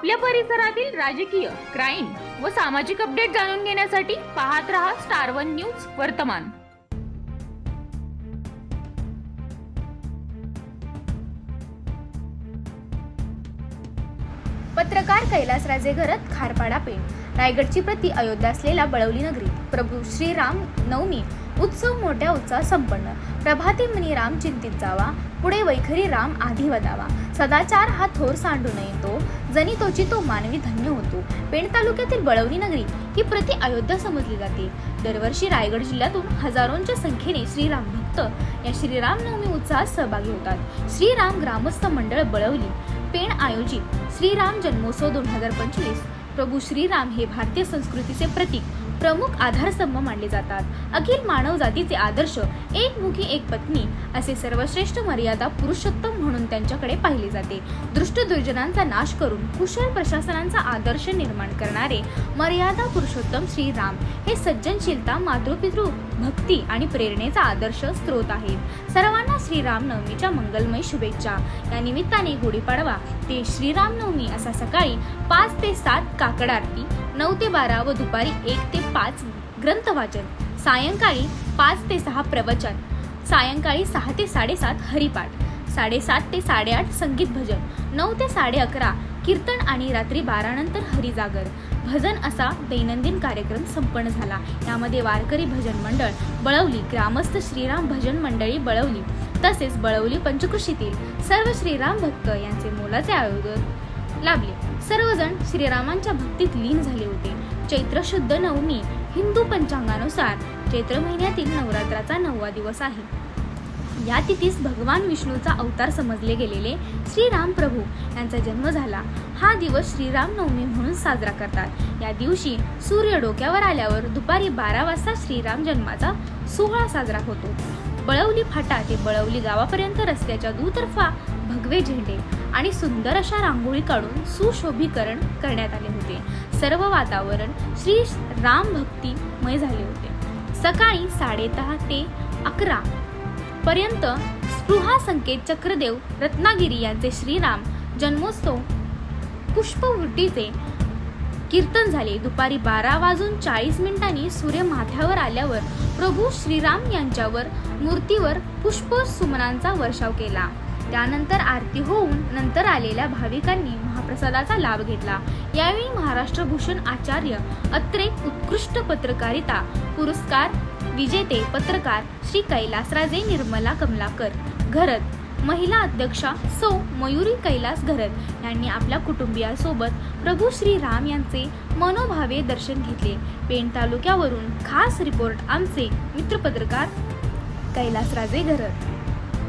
आपल्या परिसरातील राजकीय क्राईम व सामाजिक अपडेट जाणून घेण्यासाठी पाहत रहा स्टार वन न्यूज वर्तमान. पत्रकार कैलासराजे घरत खारपाडा पेंट रायगडची प्रति अयोध्या असलेला बळवली नगरी. प्रभू श्रीराम नवमी. उत्सव मोठ्या उत्साहात संपन्न. प्रभाते मनी राम चिंतित जावा. पुढे वैखरी राम आधी वदावा सदाचार हा थोर सांडू नये तो जनी तोची तो मानवी धन्य होतो. पेण तालुक्यातील बळवली नगरी ही प्रति अयोध्या समजली जाते. दरवर्षी रायगड जिल्ह्यातून हजारोंच्या संख्येने श्रीराम भक्त या श्रीराम नवमी सहभागी होतात. श्रीराम ग्रामस्थ मंडळ बळवली. पेण आयोजित श्रीराम जन्मोत्सव दोन हजार पंचवीस. प्रभू श्रीराम हे भारतीय संस्कृतीचे प्रतीक प्रमुख आधारस्तंभ मानले जातात. अखिल मानवजातीचे आदर्श एक मुखी एक पत्नी असे सर्वश्रेष्ठ मर्यादा पुरुषोत्तम म्हणून त्यांच्याकडे पाहिले जाते. दृष्ट दुर्जनांचा नाश करून कुशल प्रशासनांचा आदर्श निर्माण करणारे मर्यादा पुरुषोत्तम श्रीराम हे सज्जनशीलता मातृपितृ भक्ती आणि प्रेरणेचा आदर्श स्रोत आहेत. सर्वांना श्रीराम नवमीच्या मंगलमय शुभेच्छा. या निमित्ताने गुढीपाडवा ते श्रीराम नवमी असा सकाळी पाच ते सात काकड आरती नऊ ते बारा व दुपारी एक ते पाच ग्रंथवाचन. सायंकाळी पाच ते सहा प्रवचन. सायंकाळी सहा ते साडेसात हरिपाठ. साडेसात ते साडेआठ संगीत भजन. नऊ ते साडे अकरा कीर्तन आणि रात्री बारानंतर हरिजागर. भजन असा दैनंदिन कार्यक्रम संपन्न झाला. यामध्ये वारकरी भजन मंडळ बळवली. ग्रामस्थ श्रीराम भजन मंडळी बळवली. तसेच बळवली पंचकृषीतील सर्व श्रीराम भक्त यांचे मोलाचे आयोजन लाभले. सर्वजण श्रीरामांच्या भक्तीत लीन झाले होते. चैत्र शुद्ध नवमी हिंदू पंचांगानुसार चैत्र महिन्यातील नवरात्राचा नववा दिवस आहे. या तिथीस भगवान विष्णूचा अवतार समजले गेलेले श्रीराम प्रभू यांचा जन्म झाला. हा दिवस श्रीराम नवमी म्हणून साजरा करतात. या दिवशी सूर्य डोक्यावर आल्यावर दुपारी बारा वाजता श्रीराम जन्माचा सोहळा साजरा होतो. बळवली फाटा ते बळवली गावापर्यंत रस्त्याच्या दुतर्फा भगवे झेंडे. आणि सुंदर अशा रांगोळी काढून सुशोभीकरण करण्यात आले होते. सर्व वातावरण श्री राम भक्तिमय झाले होते. सकाळी साडेदहा ते अकरा पर्यंत स्पृहा संकेत चक्रदेव रत्नागिरी यांचे श्रीराम जन्मोत्सव पुष्पवृत्तीचे कीर्तन झाले. दुपारी बारा वाजून चाळीस मिनिटांनी सूर्य माथ्यावर आल्यावर प्रभू श्रीराम यांच्यावर मूर्तीवर पुष्प सुमनांचा वर्षाव केला. त्यानंतर आरती होऊन नंतर आलेल्या भाविकांनी महाप्रसादाचा लाभ घेतला. यावेळी महाराष्ट्र भूषण आचार्य अत्रे उत्कृष्ट पत्रकारिता पुरस्कार विजेते पत्रकार श्री कैलासराजे निर्मला कमलाकर घरत महिला अध्यक्षा सौ मयुरी कैलास घरत यांनी आपल्या कुटुंबियांसोबत प्रभू श्री राम यांचे मनोभावे दर्शन घेतले. पेण तालुक्यावरून खास रिपोर्ट आमचे मित्रपत्रकार कैलासराजे घरत